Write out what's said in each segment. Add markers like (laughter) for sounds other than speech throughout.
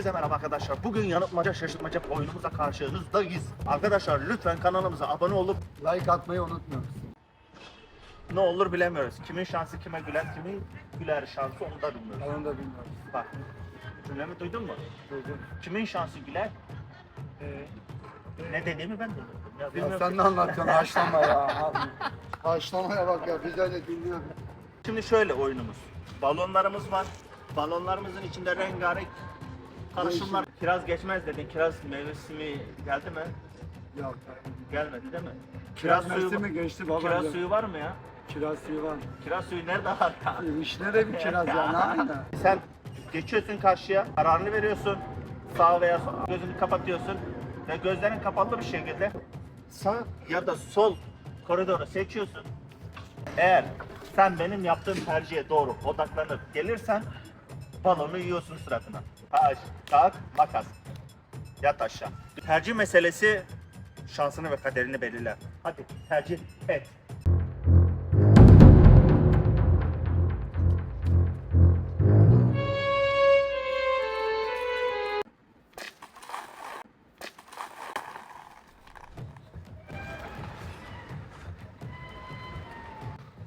Selam arkadaşlar. Bugün yanıltmaca şaşırtmaca oyunumuza karşınızdayız. Arkadaşlar lütfen kanalımıza abone olup Like atmayı unutmuyoruz. ne olur bilemiyoruz. Kimin şansı kime güler, kimin güler şansı onu da bilmiyoruz. Onu da bilmiyorum. Bak cümlemi duydun mu? Duydum. Kimin şansı güler? ne dediğimi ben de duydum. Ya, Ya bilmiyorum sen ki. ne anlatıyorsun haşlama ya (laughs) abi. Haşlamaya bak ya biz öyle dinliyoruz. Şimdi şöyle oyunumuz. Balonlarımız var. Balonlarımızın içinde rengarenk karışımlar. Kiraz geçmez dedin. Kiraz mevsimi geldi mi? Yok. Gelmedi değil mi? Kiraz suyu- mevsimi geçti baba. Kiraz Kiraz, suyu var mı ya? kiraz suyu var. Kiraz suyu nerede var ya? İşine de bir kiraz ya ne (laughs) aynı. Sen geçiyorsun karşıya, kararını veriyorsun. Sağ veya sol, gözünü kapatıyorsun ve gözlerin kapalı bir şekilde sağ ya da sol koridoru seçiyorsun. Eğer sen benim yaptığım tercihe doğru odaklanıp gelirsen balonu yiyorsun suratına. Taş, kağıt, makas. Yat aşağı. Tercih meselesi şansını ve kaderini belirler. Hadi tercih et.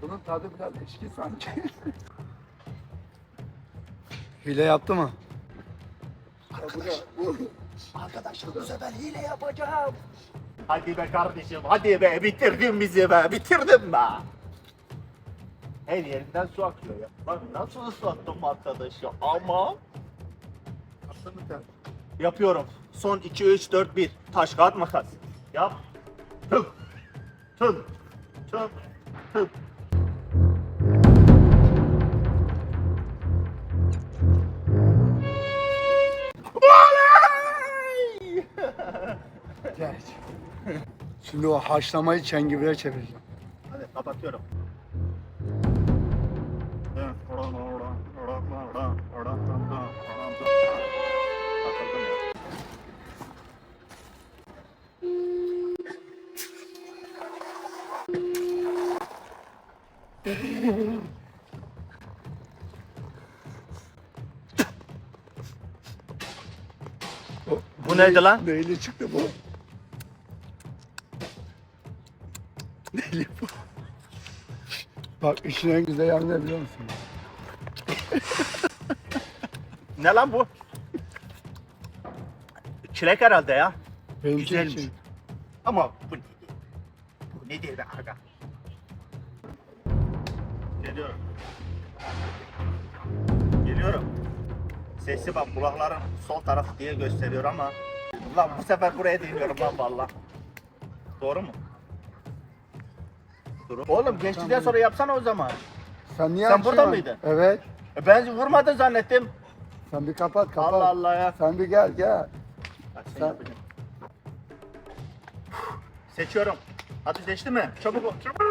Bunun tadı biraz içki sanki. (laughs) Hile yaptı mı? Arkadaşlar bu sefer hile yapacağım. Hadi be kardeşim, hadi be bitirdin bizi be, bitirdin be. Her yerinden su akıyor ya. Lan nasıl ıslattım arkadaşı ama yapıyorum. Son 2, 3, 4, 1. Taş, kağıt, makas. Yap. Tüm. Tüm. Tüm. Tüm. Şimdi o haşlamayı çengiveye çevireceğim. Hadi kapatıyorum. Bu neydi lan? Neyli çıktı bu? Neyli bu? Bak işin en güzel yanı ne biliyor musun? (laughs) Ne lan bu? Çilek herhalde ya. Benimki Güzelmiş. için. Ama bu nedir? Bu nedir be aga? Geliyorum. Geliyorum. Sesi bak kulakların sol tarafı diye gösteriyor ama Lan bu sefer buraya değmiyorum lan valla. Doğru mu? Doğru. Oğlum geçtikten sonra yapsana o zaman. Sen niye Sen burada açıyorsun? mıydın? Evet. E ben vurmadın zannettim. Sen bir kapat kapat. Allah Allah ya. Sen bir gel gel. Bak sen Sen- yapacaksın. Seçiyorum. Hadi seçti mi? Çabuk ol. Çabuk.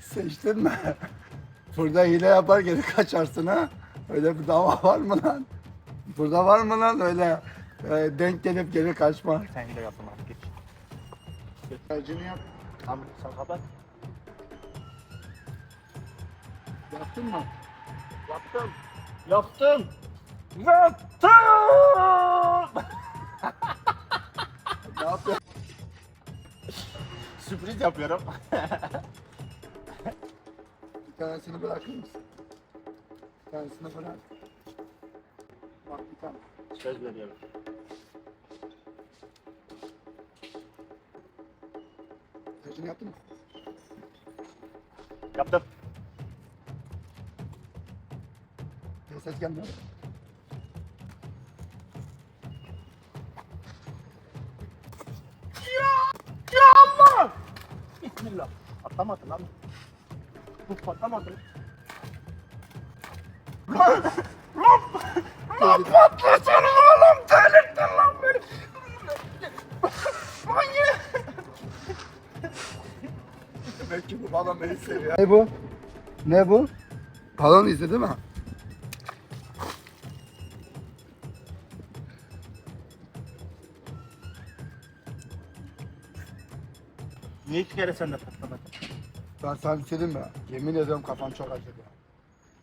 Seçtin mi? Burada hile yapar geri kaçarsın ha. Öyle bir dava var mı lan? Burada var mı lan öyle e, denk gelip geri kaçma? Sen yine yaptın hadi geç. Tercihini yap. Tamam sen kapat. Yaptın mı? Yaptım. Yaptım. Yaptım. (laughs) Ne yapıyorsun? Sürpriz yapıyorum. (laughs) Tanesini bırakır mısın? Tanesini bırak. Bak bir tane. Söz veriyorum. Tercihini yaptın mı? Yaptım. Bir ses gelmiyor. Ya Allah! Bismillah. Atlamadı lan. Bu patlamadı. Lan! Lan! Lan patlasana oğlum! Delirttin lan beni! Manyak! Demek ki bu balon beni seviyor. Ne bu? Ne bu? Balon izi değil mi? Niye iki kere sen de patlamadın? Ben sana bir şey diyeyim mi? Yemin ediyorum kafam çok acıdı.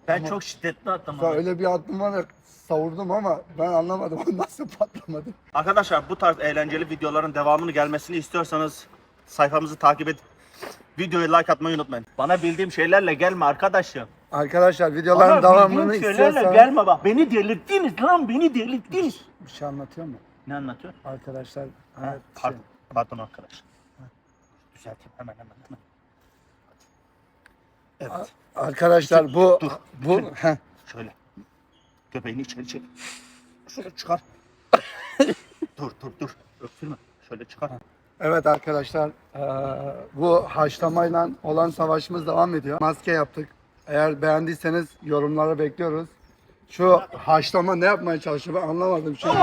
Ben Ama- çok şiddetli Sonra atlamadım. öyle bir attım var ya savurdum ama ben anlamadım (laughs) o nasıl patlamadı. Arkadaşlar bu tarz eğlenceli videoların devamını gelmesini istiyorsanız sayfamızı takip edip videoyu like atmayı unutmayın. Bana bildiğim şeylerle gelme arkadaşım. Arkadaşlar videoların Bana devamını bildiğim şeylerle istiyorsan gelme bak. Beni delirttiniz lan beni delirttiniz. bir şey anlatıyor mu? Ne anlatıyor? Arkadaşlar Ha, evet, şey, pardon, pardon arkadaş. Düzelteyim hemen hemen hemen. Evet. arkadaşlar bu Dur, bu dur. heh, Şöyle. Göbeğini içeri çek. Şöyle çıkar. (laughs) dur dur dur. Öksürme. Şöyle çıkar. evet arkadaşlar eee, bu haşlamayla olan savaşımız devam ediyor. Maske yaptık. Eğer beğendiyseniz yorumlara bekliyoruz. Şu haşlama ne yapmaya çalışıyor ben anlamadım şimdi.